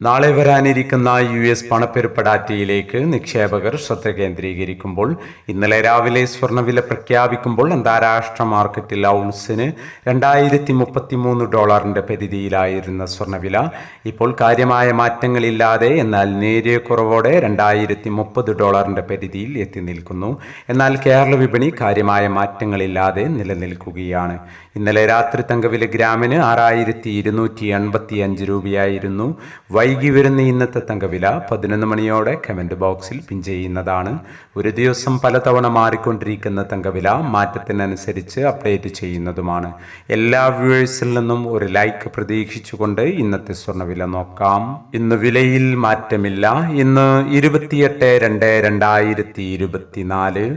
നാളെ വരാനിരിക്കുന്ന U S പണപ്പെരുപ്പ ഡാറ്റയിലേക്ക് നിക്ഷേപകർ ശ്രദ്ധ കേന്ദ്രീകരിക്കുമ്പോൾ ഇന്നലെ രാവിലെ സ്വർണവില പ്രഖ്യാപിക്കുമ്പോൾ അന്താരാഷ്ട്ര മാർക്കറ്റിൽ ഔൺസിന് രണ്ടായിരത്തി മുപ്പത്തി മൂന്ന് ഡോളറിന്റെ പരിധിയിലായിരുന്ന സ്വർണവില ഇപ്പോൾ കാര്യമായ മാറ്റങ്ങളില്ലാതെ എന്നാൽ നേരിയ കുറവോടെ രണ്ടായിരത്തി മുപ്പത് ഡോളറിന്റെ പരിധിയിൽ എത്തി നിൽക്കുന്നു. എന്നാൽ കേരള വിപണി കാര്യമായ മാറ്റങ്ങളില്ലാതെ നിലനിൽക്കുകയാണ്. ഇന്നലെ രാത്രി തങ്കവില ഗ്രാമിന് ആറായിരത്തി ഇരുന്നൂറ്റി എൺപത്തി അഞ്ച് രൂപയായിരുന്നു വൈകി വരുന്ന ഇന്നത്തെ തങ്കവില പതിനൊന്ന് മണിയോടെ കമന്റ് ബോക്സിൽ പിൻ ചെയ്യുന്നതാണ്. ഒരു ദിവസം പലതവണ മാറിക്കൊണ്ടിരിക്കുന്ന തങ്കവില മാറ്റത്തിനനുസരിച്ച് അപ്ഡേറ്റ് ചെയ്യുന്നതുമാണ്. എല്ലാ വ്യൂവേഴ്സിൽ നിന്നും ഒരു ലൈക്ക് പ്രതീക്ഷിച്ചുകൊണ്ട് ഇന്നത്തെ സ്വർണവില നോക്കാം. ഇന്ന് വിലയിൽ മാറ്റമില്ല. ഇന്ന് ഇരുപത്തിയെട്ട് രണ്ട് രണ്ടായിരത്തി ഇരുപത്തിനാല്.